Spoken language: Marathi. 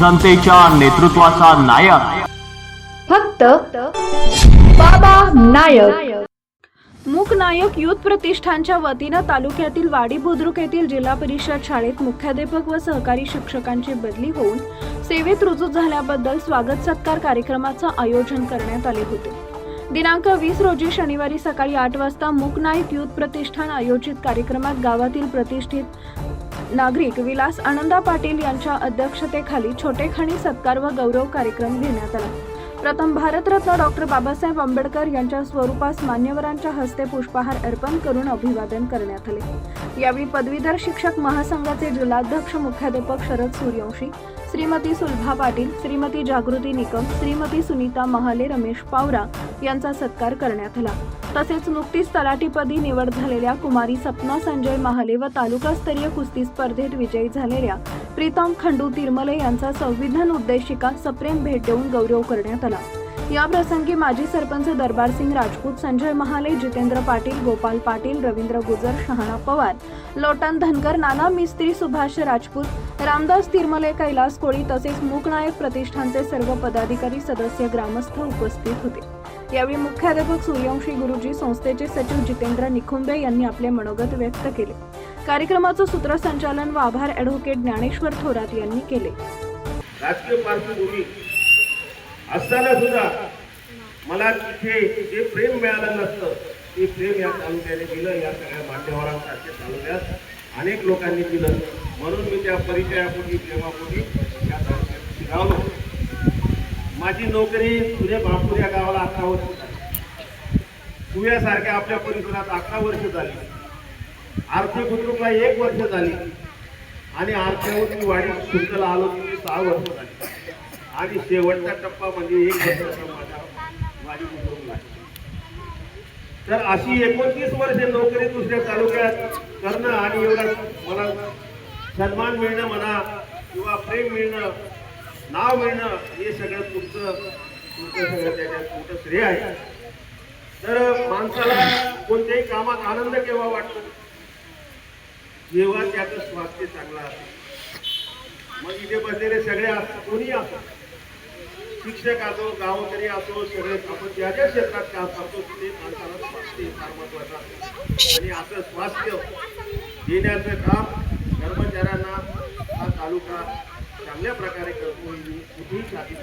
जनतेच्या नेतृत्वाचा नायक. फक्त बाबा नायक. मूक नायक युथ प्रतिष्ठानच्या वतीनं तालुक्यातील वाडी बुद्रुक येथील जिल्हा परिषद शाळेत मुख्याध्यापक व सहकारी शिक्षकांची बदली होऊन सेवेत रुजू झाल्याबद्दल स्वागत सत्कार कार्यक्रमाचं आयोजन करण्यात आले होते. दिनांक वीस रोजी शनिवारी सकाळी आठ वाजता मूक नायक युथ प्रतिष्ठान आयोजित कार्यक्रमात गावातील प्रतिष्ठित नागरिक विलास आनंदा पाटील यांच्या अध्यक्षतेखाली छोटेखाणी सत्कार व गौरव कार्यक्रम घेण्यात आला. प्रथम भारतरत्न डॉक्टर बाबासाहेब आंबेडकर यांच्या स्वरूपास मान्यवरांच्या हस्ते पुष्पहार अर्पण करून अभिवादन करण्यात आले. यावेळी पदवीधर शिक्षक महासंघाचे जिल्हाध्यक्ष मुख्याध्यापक शरद सूर्यवंशी श्रीमती सुलभा पाटील श्रीमती जागृती निकम श्रीमती सुनीता महाले रमेश पावरा यांचा सत्कार करण्यात आला. तसेच नुकतीच तलाठीपदी निवड झालेल्या कुमारी सपना संजय महाले व तालुकास्तरीय कुस्ती स्पर्धेत विजयी झालेल्या प्रीतम खंडू तिरमले यांचा संविधान उद्देशिका सप्रेम भेट देऊन गौरव करण्यात आला. याप्रसंगी माजी सरपंच दरबारसिंग राजपूत संजय महाले जितेंद्र पाटील गोपाल पाटील रवींद्र गुजर शहाणा पवार लोटन धनगर नाना मिस्त्री सुभाष राजपूत रामदास तिरमले कैलास कोळी तसेच मूकनायक प्रतिष्ठानचे सर्व पदाधिकारी सदस्य ग्रामस्थ उपस्थित होते. यावेळी मुख्याध्यापक सूर्यवंशी गुरुजी संस्थेचे सचिव जितेंद्र निखुंबे यांनी आपले मनोगत व्यक्त केले. कार्यक्रमाचं सूत्रसंचालन व आभार ॲडव्होकेट ज्ञानेश्वर थोरात यांनी केले. राजकीय पार्श्वभूमी असताना सुद्धा मला तिथे जे प्रेम मिळालं नसतं ते प्रेम या तालुक्याने दिलं या सगळ्या मान्यवरांसारख्या तालुक्यात अनेक लोकांनी दिलं. म्हणून मी त्या परिचयापूर्वी प्रेमापूर्वी या तालुक्यात शिरावलो. माझी नोकरी तुझे बापूर या गावाला अकरा वर्ष झाली. तुझ्यासारख्या आपल्या परिसरात अकरा वर्ष झाली. आर्थिक बुद्रुकला एक वर्ष झाली. आणि आरतीवरती मी वाडी शुल्कला आलो तुम्ही सहा वर्ष झाली. आणि शेवटचा टप्पा म्हणजे एक वर्षाचा माझा वाडी बुद्रुकला तर अशी एकोणतीस वर्षे नोकरी दुसऱ्या तालुक्यात करणं आणि एवढा मला सन्मान मिळणं म्हणा किंवा प्रेम मिळणं नाव मिळणं हे सगळं तुमचं तुमचं सगळं त्याच्यात तुमचं श्रेय आहे. तर माणसाला कोणत्याही कामात आनंद केव्हा वाटतो? जेव्हा त्याचं स्वास्थ्य चांगलं असतं मग इथे बसलेले सगळे असतात कोणी असो शिक्षक असो गावकरी असो सगळे आपण ज्या ज्या क्षेत्रात काम करतो तिथे माणसाला स्वास्थ्य फार महत्वाचं असतं आणि असं स्वास्थ्य देण्याचं काम कर्मचाऱ्यांना हा तालुका चांगल्या प्रकारे करतो ही कुठेही साधी